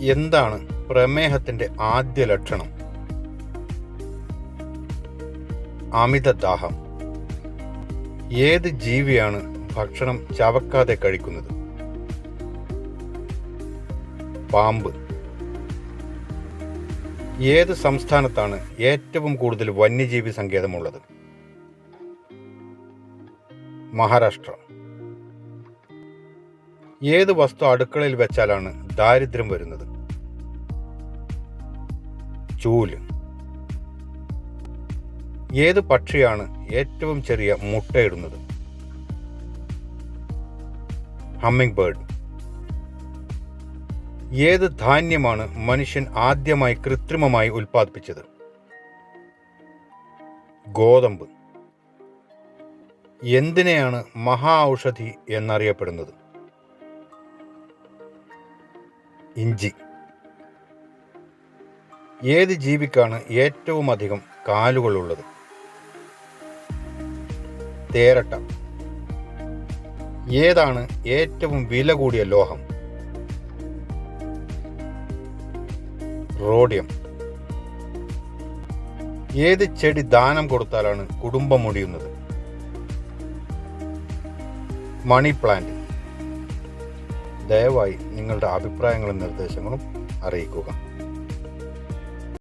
എന്താണ് പ്രമേഹത്തിന്റെ ആദ്യ ലക്ഷണം? അമിത ദാഹം ഏത് ജീവിയാണ് ഭക്ഷണം ചവക്കാതെ കഴിക്കുന്നത്? പാമ്പ്. ഏത് സംസ്ഥാനത്താണ് ഏറ്റവും കൂടുതൽ വന്യജീവി സങ്കേതമുള്ളത്? മഹാരാഷ്ട്ര. ഏത് വസ്തു അടുക്കളയിൽ വെച്ചാലാണ് ദാരിദ്ര്യം വരുന്നത്. ചൂൽ. ഏത് പക്ഷിയാണ് ഏറ്റവും ചെറിയ മുട്ടയിടുന്നത്? Hummingbird. ഏത് ധാന്യമാണ് മനുഷ്യൻ ആദ്യമായി കൃത്രിമമായി ഉൽപ്പാദിപ്പിച്ചത്? ഗോതമ്പ്. എന്തിനെയാണ് മഹാ ഔഷധി എന്നറിയപ്പെടുന്നത്? ഇഞ്ചി. ഏത് ജീവിക്കാണ് ഏറ്റവും അധികം കാലുകളുള്ളത്? തേരട്ട. ഏതാണ് ഏറ്റവും വില കൂടിയ ലോഹം? റോഡിയം. ഏത് ചെടി ദാനം കൊടുത്താലാണ് കുടുംബം മുടിയുന്നത്? Money plant. ദയവായി നിങ്ങളുടെ അഭിപ്രായങ്ങളും നിർദ്ദേശങ്ങളും അറിയിക്കുക.